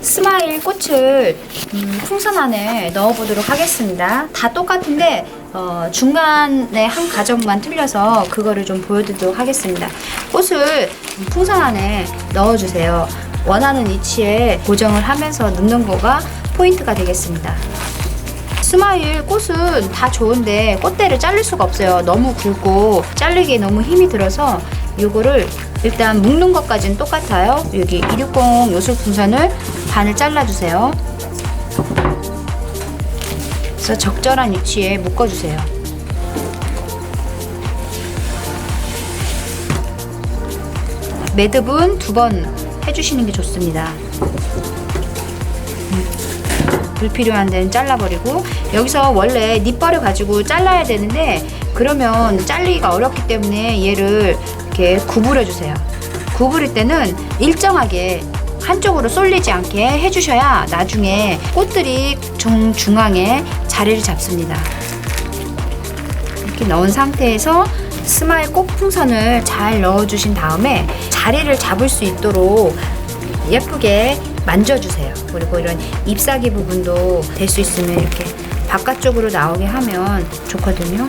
스마일 꽃을 음, 풍선 안에 넣어보도록 하겠습니다. 다 똑같은데 어, 중간에 한 가정만 틀려서 그거를 좀 보여드리도록 하겠습니다. 꽃을 풍선 안에 넣어주세요. 원하는 위치에 고정을 하면서 넣는 거가 포인트가 되겠습니다. 스마일 꽃은 다 좋은데 꽃대를 자를 수가 없어요. 너무 굵고 자르기에 너무 힘이 들어서 요거를 일단 묶는 것까지는 똑같아요. 여기 260 요술 풍선을 반을 잘라주세요. 그래서 적절한 위치에 묶어주세요. 매듭은 두 번 해주시는 게 좋습니다. 불필요한 데는 잘라버리고 여기서 원래 니뻘을 가지고 잘라야 되는데 그러면 잘리기가 어렵기 때문에 얘를 이렇게 구부려 주세요. 구부릴 때는 일정하게 한쪽으로 쏠리지 않게 해주셔야 나중에 꽃들이 정 중앙에 자리를 잡습니다. 이렇게 넣은 상태에서 스마일 꽃풍선을 잘 넣어주신 다음에 자리를 잡을 수 있도록 예쁘게 만져주세요. 그리고 이런 잎사귀 부분도 될 수 있으면 이렇게 바깥쪽으로 나오게 하면 좋거든요.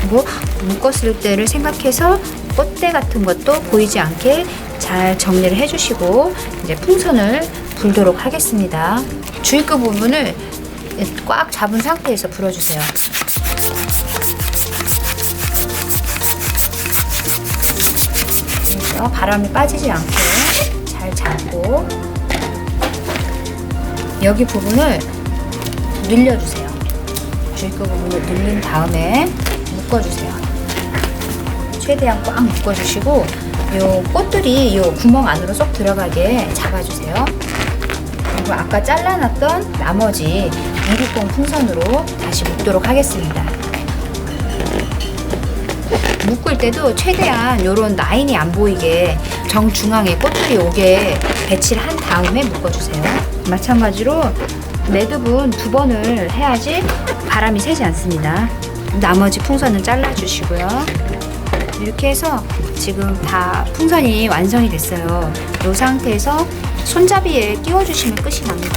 그리고 묶었을 때를 생각해서 꽃대 같은 것도 보이지 않게 잘 정리를 해주시고 이제 풍선을 불도록 하겠습니다. 주입구 부분을 꽉 잡은 상태에서 불어주세요. 바람이 빠지지 않게 잘 잡고 여기 부분을 늘려주세요. 주입구 부분을 늘린 다음에 묶어주세요. 최대한 꽉 묶어주시고 요 꽃들이 요 구멍 안으로 쏙 들어가게 잡아주세요. 그리고 아까 잘라놨던 나머지 260 풍선으로 다시 묶도록 하겠습니다. 묶을 때도 최대한 요런 라인이 안 보이게 정중앙에 꽃들이 오게 배치를 한 다음에 묶어주세요. 마찬가지로 매듭은 두 번을 해야지 바람이 새지 않습니다. 나머지 풍선은 잘라주시고요. 이렇게 해서 지금 다 풍선이 완성이 됐어요. 이 상태에서 손잡이에 끼워주시면 끝이 납니다.